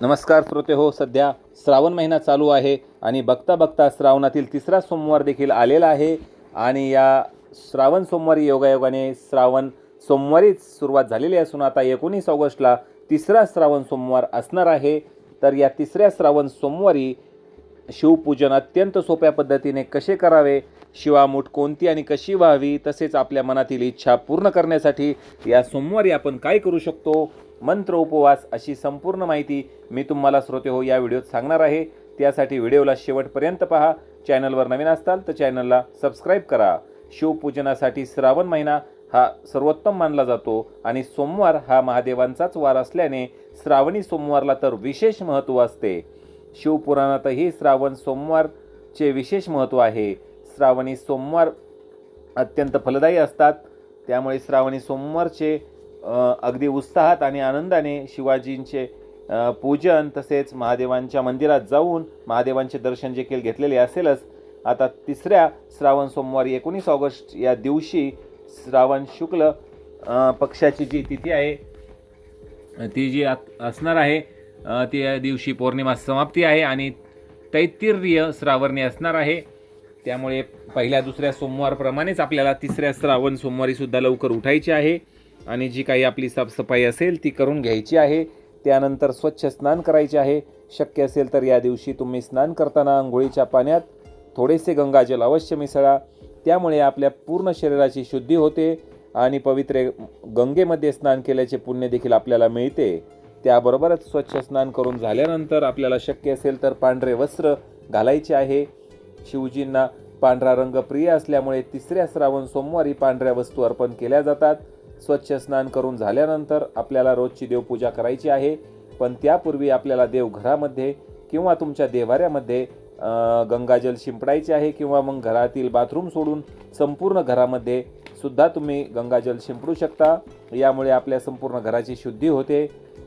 नमस्कार श्रोते हो सध्या श्रावण महिना चालू आहे आणि बघता बघता श्रावणातील तिसरा सोमवार देखील आलेला आहे आणि या श्रावण सोमवारी योगायोगाने श्रावण सोमवारीच सुरुवात झालेली असून आता एकोणीस ऑगस्टला तिसरा श्रावण सोमवार असणार आहे. तर या तिसऱ्या श्रावण सोमवारी शिवपूजन अत्यंत सोप्या पद्धतीने कसे करावे शिवामूठ कोणती आणि कशी व्हावी तसेच आपल्या मनातील इच्छा पूर्ण करण्यासाठी या सोमवारी आपण काय करू शकतो? मंत्र उपवास अशी संपूर्ण माहिती मी तुम्हाला श्रोते हो या व्हिडिओत सांगणार आहे. त्यासाठी व्हिडिओला शेवटपर्यंत पहा. चॅनलवर नवीन असताल तर चॅनलला सबस्क्राईब करा. शिवपूजनासाठी श्रावण महिना हा सर्वोत्तम मानला जातो आणि सोमवार हा महादेवांचाच वार असल्याने श्रावणी सोमवारला तर विशेष महत्त्व असते. शिवपुराणातही श्रावण सोमवारचे विशेष महत्त्व आहे. श्रावणी सोमवार अत्यंत फलदायी असतात. त्यामुळे श्रावणी सोमवारचे अगदी उत्साहात आणि आनंदाने शिवाजींचे पूजन तसेच महादेवांच्या मंदिरात जाऊन महादेवांचे दर्शन देखील घेतलेले असेलच. आता तिसऱ्या श्रावण सोमवारी एकोणीस ऑगस्ट या दिवशी श्रावण शुक्ल पक्षाची जी तिथी आहे ती जी आत- असणार आहे ती त्या दिवशी पौर्णिमा समाप्ती आहे आणि तैतिर्य श्रावणी असणार आहे. त्यामुळे पहिल्या दुसऱ्या सोमवारप्रमाणेच आपल्याला तिसऱ्या श्रावण सोमवारी सुद्धा लवकर उठायची आहे. आणि जी काही आपली साफसफाई असेल ती करून घ्यायची आहे. त्यानंतर स्वच्छ स्नान करायचे आहे. शक्य असेल तर या दिवशी तुम्ही स्नान करताना आंघोळीच्या पाण्यात थोडेसे गंगाजल अवश्य मिसळा. त्यामुळे आपल्या पूर्ण शरीराची शुद्धी होते आणि पवित्र गंगेमध्ये स्नान केल्याचे पुण्य देखील आपल्याला मिळते. त्याबरोबरच स्वच्छ स्नान करून झाल्यानंतर आपल्याला शक्य असेल तर पांढरे वस्त्र घालायचे आहे. शिवजींना पांढरा रंग प्रिय असल्यामुळे तिसऱ्या श्रावण सोमवारी पांढऱ्या वस्तू अर्पण केल्या जातात. स्वच्छ स्नान करून झाल्यानंतर आपल्याला रोजची देवपूजा करायची आहे. पण त्यापूर्वी आपल्याला देवघरामध्ये किंवा तुमच्या देवाऱ्यामध्ये गंगाजल शिंपडायचे आहे किंवा मग घरातील बाथरूम सोडून संपूर्ण घरामध्ये सुद्धा तुम्ही गंगाजल शिंपडू शकता. यामुळे आपल्या संपूर्ण घराची शुद्धी होते.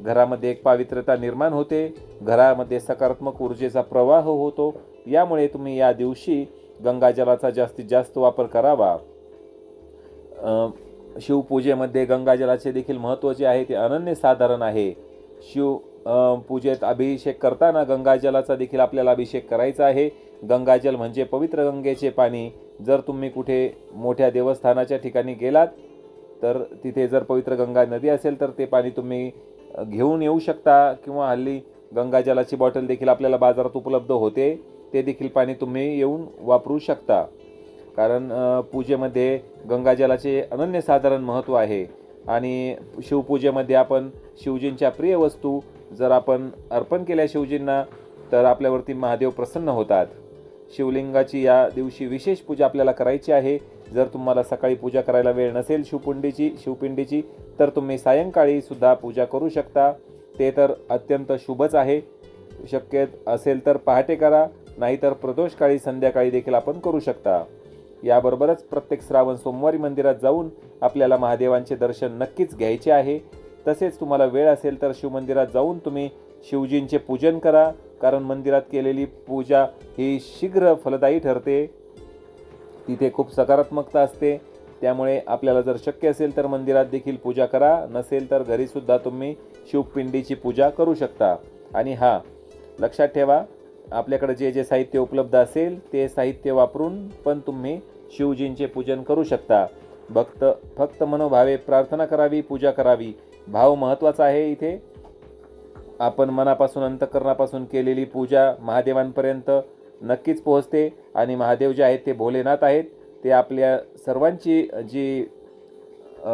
घरामध्ये एक पावित्रता निर्माण होते. घरामध्ये सकारात्मक ऊर्जेचा प्रवाह होतो. यामुळे तुम्ही या दिवशी गंगाजलाचा जास्तीत जास्त वापर करावा. शिवपूजेमध्ये गंगाजलाचे देखील महत्त्व जे आहे ते अनन्यसाधारण आहे. शिव पूजेत अभिषेक करताना गंगाजलाचा देखील आपल्याला अभिषेक करायचा आहे. गंगाजल म्हणजे पवित्र गंगेचे पाणी. जर तुम्ही कुठे मोठ्या देवस्थानाच्या ठिकाणी गेलात तर तिथे जर पवित्र गंगा नदी असेल तर ते पाणी तुम्ही घेऊन येऊ शकता किंवा हल्ली गंगाजलाची बॉटल देखील आपल्याला बाजारात उपलब्ध होते. ते देखील पाणी तुम्ही येऊन वापरू शकता. कारण पूजेमध्ये गंगाजलाचे अनन्यसाधारण महत्त्व आहे आणि शिवपूजेमध्ये आपण शिवजींच्या प्रिय वस्तू जर आपण अर्पण केल्या शिवजींना तर आपल्यावरती महादेव प्रसन्न होतात. शिवलिंगाची या दिवशी विशेष पूजा आपल्याला करायची आहे. जर तुम्हाला सकाळी पूजा करायला वेळ नसेल शिवपुंडीची शिवपिंडीची तर तुम्ही सायंकाळी सुद्धा पूजा करू शकता. ते तर अत्यंत शुभच आहे. शक्य असेल तर पहाटे करा. नाहीतर प्रदोषकाळी संध्याकाळी देखील आपण करू शकता. याबरोबरच प्रत्येक श्रावण सोमवारी मंदिरात जाऊन आपल्याला महादेवांचे दर्शन नक्कीच घ्यायचे आहे. तसेच तुम्हाला वेळ असेल तर शिवमंदिरात जाऊन तुम्ही शिवजींचे पूजन करा कारण मंदिरात केलेली पूजा ही शीघ्र फलदायी ठरते. तिथे खूप सकारात्मकता असते. त्यामुळे आपल्याला जर शक्य असेल तर मंदिरात देखील पूजा करा. नसेल तर घरीसुद्धा तुम्ही शिवपिंडीची पूजा करू शकता. आणि हा लक्षात ठेवा आपल्याकडे जे जे साहित्य उपलब्ध असेल ते साहित्य वापरून पण तुम्ही शिवजींचे पूजन करू शकता. भक्त फक्त मनोभावे प्रार्थना करावी पूजा करावी. भाव महत्त्वाचा आहे इथे. आपण मनापासून अंतकरणापासून केलेली पूजा महादेवांपर्यंत नक्कीच पोहोचते आणि महादेव जे आहेत ते भोलेनाथ आहेत. ते आपल्या सर्वांची जी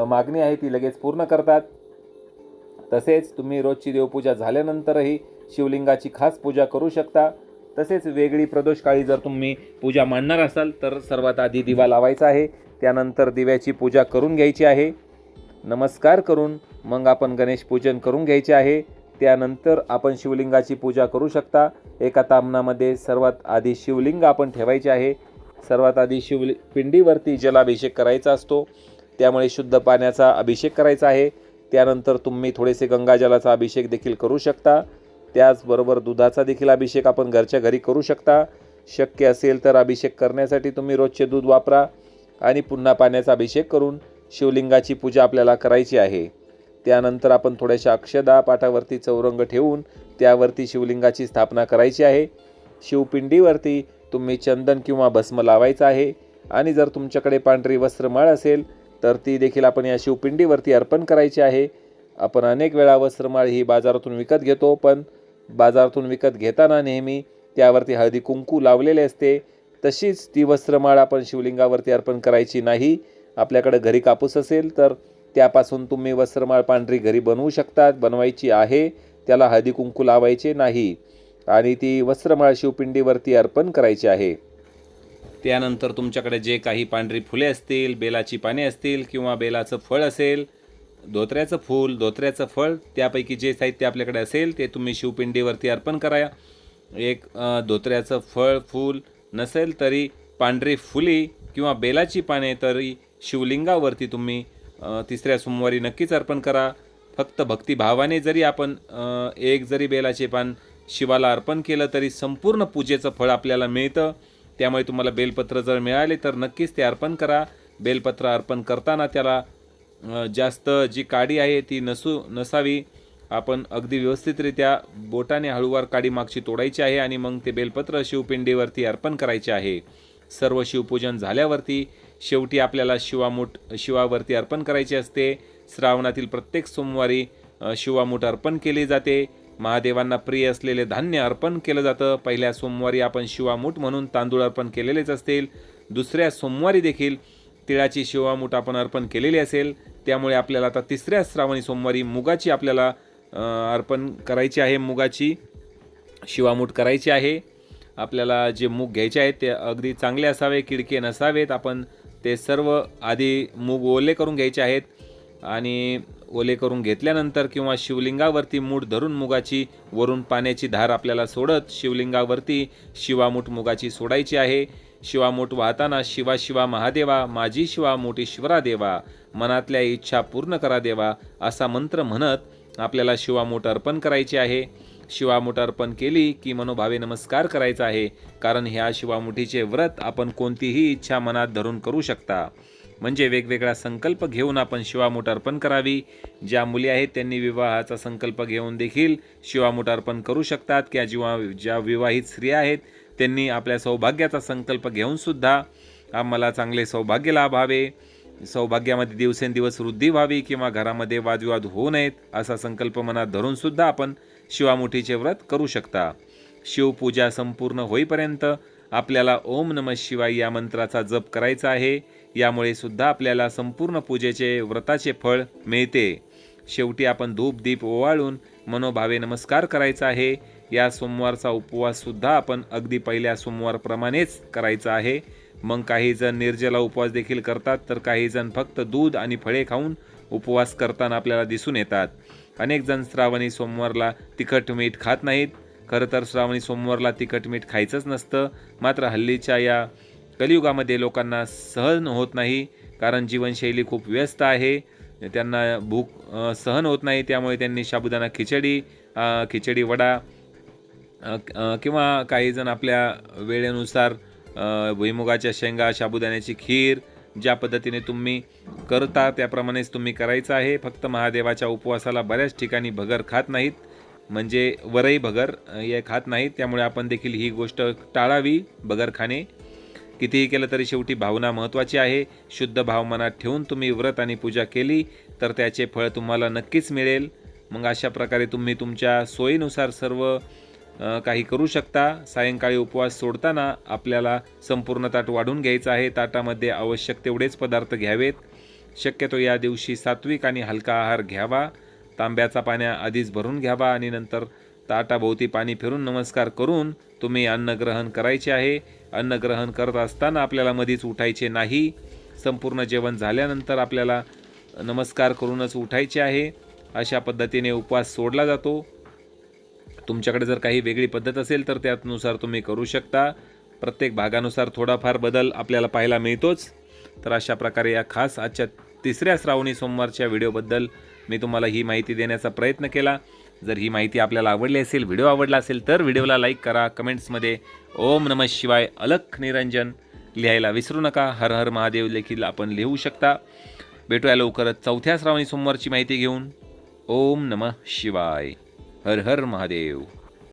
मागणी आहे ती लगेच पूर्ण करतात. तसेच तुम्ही रोजची देवपूजा झाल्यानंतरही शिवलिंगाची खास पूजा करू शकता. तसेच वेगळी प्रदोषकाळी जर तुम्ही पूजा मांडणार असाल तर सर्वात आधी दिवा लावायचा आहे. त्यानंतर दिव्याची पूजा करून घ्यायची आहे. नमस्कार करून मग आपण गणेश पूजन करून घ्यायचे आहे. त्यानंतर आपण शिवलिंगाची पूजा करू शकता. एका तामणामध्ये सर्वात आधी शिवलिंग आपण ठेवायचे आहे. सर्वात आधी शिवलि पिंडीवरती जलाभिषेक करायचा असतो. त्यामुळे शुद्ध पाण्याचा अभिषेक करायचा आहे. त्यानंतर तुम्ही थोडेसे गंगाजलाचा अभिषेक देखील करू शकता. त्याचबरोबर दुधाचा देखील अभिषेक आपण घरच्या घरी करू शकता. शक्य असेल तर अभिषेक करण्यासाठी तुम्ही रोजचे दूध वापरा आणि पुन्हा पाण्याचा अभिषेक करून शिवलिंगाची पूजा आपल्याला करायची आहे. त्यानंतर आपण थोड्याशा अक्षदा पाठावरती चौरंग ठेवून त्यावरती शिवलिंगाची स्थापना करायची आहे. शिवपिंडीवरती तुम्ही चंदन किंवा भस्म लावायचं आहे आणि जर तुमच्याकडे पांढरी वस्त्रमाळ असेल तर ती देखील आपण या शिवपिंडीवरती अर्पण करायची आहे. आपण अनेक वेळा वस्त्रमाळ ही बाजारातून विकत घेतो पण बाजारातून विकत घेताना नेहमी त्यावरती हळदी कुंकू लावलेले असते. तशीच ती वस्त्रमाळ आपण शिवलिंगावरती अर्पण करायची नाही. आपल्याकडे घरी कापूस असेल तर त्यापासून तुम्ही वस्त्रमाळ पांढरी घरी बनवू शकतात बनवायची आहे. त्याला हळदी कुंकू लावायचे नाही. आणि ती वस्त्रमाळ शिवपिंडीवरती अर्पण करायची आहे. त्यानंतर तुमच्याकडे जे काही पांढरी फुले असतील बेलाची पाने असतील किंवा बेलाचं फळ असेल धोत्र्याचं फूल धोत्र्याचं फळ त्यापैकी जे साहित्य आपल्याकडे असेल ते तुम्ही शिवपिंडीवरती अर्पण करा. एक धोत्र्याचं फळ फूल नसेल तरी पांढरी फुली किंवा बेलाची पाने तरी शिवलिंगावरती तुम्ही तिसऱ्या सोमवारी नक्कीच अर्पण करा. फक्त भक्तिभावाने जरी आपण एक जरी बेलाचे पान शिवाला अर्पण केलं तरी संपूर्ण पूजेचं फळ आपल्याला मिळतं. त्यामुळे तुम्हाला बेलपत्र जर मिळाले तर नक्कीच ते अर्पण करा. बेलपत्र अर्पण करताना त्याला जास्त जी काडी आहे ती नसू नसावी. आपण अगदी व्यवस्थितरित्या बोटाने हळूवार काडी मागची तोडायची आहे आणि मग ते बेलपत्र शिवपिंडीवरती अर्पण करायचे आहे. सर्व शिवपूजन झाल्यावरती शेवटी आपल्याला शिवामूठ शिवावरती अर्पण करायचे असते. श्रावणातील प्रत्येक सोमवारी शिवामूठ अर्पण केली जाते. महादेवांना प्रिय असलेले धान्य अर्पण केलं जातं. पहिल्या सोमवारी आपण शिवामूठ म्हणून तांदूळ अर्पण केलेलेच असतील. दुसऱ्या सोमवारी देखील तिळाची शिवामूठ आपण अर्पण केलेली असेल त्यामुळे आपल्याला आता तिसऱ्या श्रावणी सोमवारी मुगाची आपल्याला अर्पण करायची आहे मुगाची शिवामूठ करायची आहे. आपल्याला जे मूग घ्यायचे आहेत ते अगदी चांगले असावे किडके नसावेत. आपण ते सर्व आधी मूग ओले करून घ्यायचे आहेत आणि ओले करून घेतल्यानंतर किंवा शिवलिंगावरती मूठ धरून मुगाची वरून पाण्याची धार आपल्याला सोडत शिवलिंगावरती शिवामूठ मुगाची सोडायची आहे. शिवामूठ वाहताना शिवा शिवा महादेवा माझी शिवा मोठी शिवरा देवा मनातल्या इच्छा पूर्ण करा देवा असा मंत्र म्हणत आपल्याला शिवामूठ अर्पण करायची आहे. शिवामूठ अर्पण केली की मनोभावे नमस्कार करायचा आहे कारण ह्या शिवामुठीचे व्रत आपण कोणतीही इच्छा मनात धरून करू शकता. म्हणजे वेगवेगळा संकल्प घेऊन आपण शिवामूठ अर्पण करावी. ज्या मुली आहेत त्यांनी विवाहाचा संकल्प घेऊन देखील शिवामूठ अर्पण करू शकतात. किंवा जिवा ज्या विवाहित स्त्रिया आहेत त्यांनी आपल्या सौभाग्याचा संकल्प घेऊनसुद्धा आम्हाला चांगले सौभाग्य लाभावे. सौभाग्यामध्ये दिवसेंदिवस वृद्धी व्हावी किंवा घरामध्ये वादविवाद होऊ नयेत असा संकल्प मनात धरूनसुद्धा आपण शिवामुठीचे व्रत करू शकता. शिवपूजा संपूर्ण होईपर्यंत आपल्याला ओम नम शिवाय या मंत्राचा जप करायचा आहे. यामुळे सुद्धा आपल्याला संपूर्ण पूजेचे व्रताचे फळ मिळते. शेवटी आपण धूप दीप ओवाळून मनोभावे नमस्कार करायचा आहे. या सोमवारचा उपवास सुद्धा आपण अगदी पहिल्या सोमवारप्रमाणेच करायचा आहे. मग काही जण निर्जला उपवास देखील करतात तर काही जण फक्त दूध आणि फळे खाऊन उपवास करताना आपल्याला दिसून येतात. अनेक जण श्रावणी सोमवारला तिखट मीठ खात नाहीत. खरं तर श्रावणी सोमवारला तिखट मीठ खायचंच नसतं. मात्र हल्लीच्या या कलियुगामध्ये लोकांना सहन होत नाही कारण जीवनशैली खूप व्यस्त आहे. त्यांना भूक सहन होत नाही त्यामुळे त्यांनी साबुदाणा खिचडी खिचडी वडा किंवा काही जण आपल्या वेळेनुसार भुईमुगाच्या शेंगा साबुदाण्याची खीर ज्या पद्धतीने तुम्ही करता त्याप्रमाणेच तुम्ही करायचं आहे. फक्त महादेवाच्या उपवासाला बऱ्याच ठिकाणी भगर खात नाहीत. म्हणजे वरई भगर हे खात नाहीत. त्यामुळे आपण देखील ही गोष्ट टाळावी भगर खाणे. कितीही केलं तरी शेवटी भावना महत्त्वाची आहे. शुद्ध भाव मनात ठेवून तुम्ही व्रत आणि पूजा केली तर त्याचे फळ तुम्हाला नक्कीच मिळेल. मग अशा प्रकारे तुम्ही तुमच्या सोयीनुसार सर्व काही करू शकता. सायंकाळी उपवास सोडताना आपल्याला संपूर्ण ताट वाढून घ्यायचं आहे. ताटामध्ये आवश्यक तेवढेच पदार्थ घ्यावेत. शक्यतो या दिवशी सात्विक आणि हलका आहार घ्यावा. तांब्याचा पाण्या आधीच भरून घ्यावा आणि नंतर ताटाभोवती पाणी फिरून नमस्कार करून तुम्ही अन्नग्रहण करायचे आहे. अन्नग्रहण करत असताना आपल्याला मधीच उठायचे नाही. संपूर्ण जेवण झाल्यानंतर आपल्याला नमस्कार करूनच उठायचे आहे. अशा पद्धतीने उपवास सोडला जातो. तुमच्याकडे जर काही वेगळी पद्धत असेल तर त्यानुसार तुम्ही करू शकता. प्रत्येक भागानुसार थोडाफार बदल आपल्याला पाहायला मिळतोच. तर अशा प्रकारे या खास आजच्या तिसऱ्या श्रावणी सोमवारच्या व्हिडिओबद्दल मी तुम्हाला ही माहिती देण्याचा प्रयत्न केला. जर ही माहिती आपल्याला आवडली असेल व्हिडिओ आवडला असेल तर व्हिडिओला लाईक करा. कमेंट्समध्ये ओम नमः शिवाय अलख निरंजन लिहायला विसरू नका. हर हर महादेव देखील आपण लिहू शकता. भेटूया लवकरच चौथ्या श्रावणी सोमवारची माहिती घेऊन. ओम नमः शिवाय. हर हर महादेव